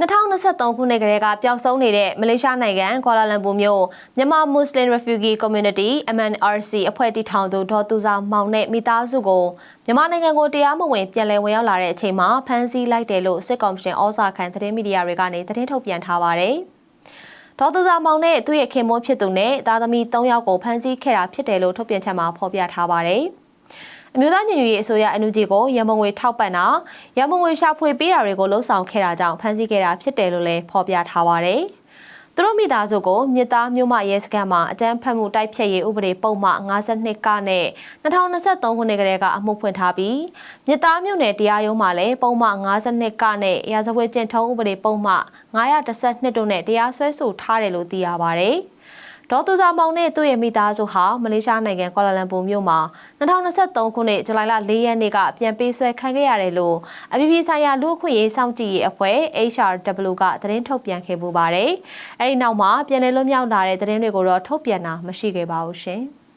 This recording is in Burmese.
2023ခုနှစ်ကလေးကပျောက်ဆုံးနေတဲ့မလေးရှားနိုင်ငံကွာလာလမ်ပူမြို့မြန်မာ Muslim Refugee Community MNRC အဖွဲ့တည်ထောင်သူဒေါ်သူစာမောင်နဲ့မိသားစုကိုမြန်မာနိုင်ငံကိုတရားမဝင်ပြန်လည်ဝင်ရောက်လာတဲ့အချိန်မှာဖမ်းဆီးလိုက်တယ်လို့စစ်ကောင်ရှင်ဩဇာခံသတင်းမီဒီယာတွေကနေသတင်းထုတ်ပြန်ထားပါတယ်။ဒေါ်သူစာမောင်နဲ့သူ့ရဲ့ခင်မိုးဖြစ်သူနဲ့သားသမီး၃ယောက်ကိုဖမ်းဆီးခဲ့တာဖြစ်တယ်လို့ထုတ်ပြန်ချက်မှာဖော်ပြထားပါတယ်။ အမျိုးသားညီညွတ်ရေးအစိုးရအန်ယူဂျီကိုရမုံငွေထောက်ပံ့တာရမုံငွေရှာဖွေပေးတာတွေကိုလှုံ့ဆော်ခဲ့တာကြောင့်ဖမ်းဆီးခဲ့တာဖြစ်တယ်လို့လည်းဖော်ပြထားပါတယ်။သူတို့မိသားစုကိုမြစ်သားမြို့မရဲစခန်းမှာအကြမ်းဖက်မှုတိုက်ဖျက်ရေးဥပဒေပုံမှ52ကနဲ့2023ခုနှစ်ကလေးကအမှုဖွင့်ထားပြီးမြစ်သားမြို့နယ်တရားရုံးမှာလည်းပုံမှ52ကနဲ့ရာဇဝတ်ကျင့်ထုံးဥပဒေပုံမှ912တို့နဲ့တရားစွဲဆိုထားတယ်လို့သိရပါတယ်။ ဒေါ်သူသာမောင်နဲ့သူ့ရဲ့မိသားစုဟာမလေးရှားနိုင်ငံကွာလာလမ်ပူမြို့မှာ2023ခုနှစ်ဇူလိုင်လ4ရက်နေ့ကပြန်ပေးဆွဲခံခဲ့ရတယ်လို့အပြည်ပြည်ဆိုင်ရာလူ့အခွင့်အရေးစောင့်ကြည့်ရေးအဖွဲ့ HRW ကသတင်းထုတ်ပြန်ခဲ့ပူပါတယ်။အဲဒီနောက်မှာပြန်လည်လွတ်မြောက်လာတဲ့သတင်းတွေကိုတော့ထုတ်ပြန်တာမရှိခဲ့ပါဘူးရှင်။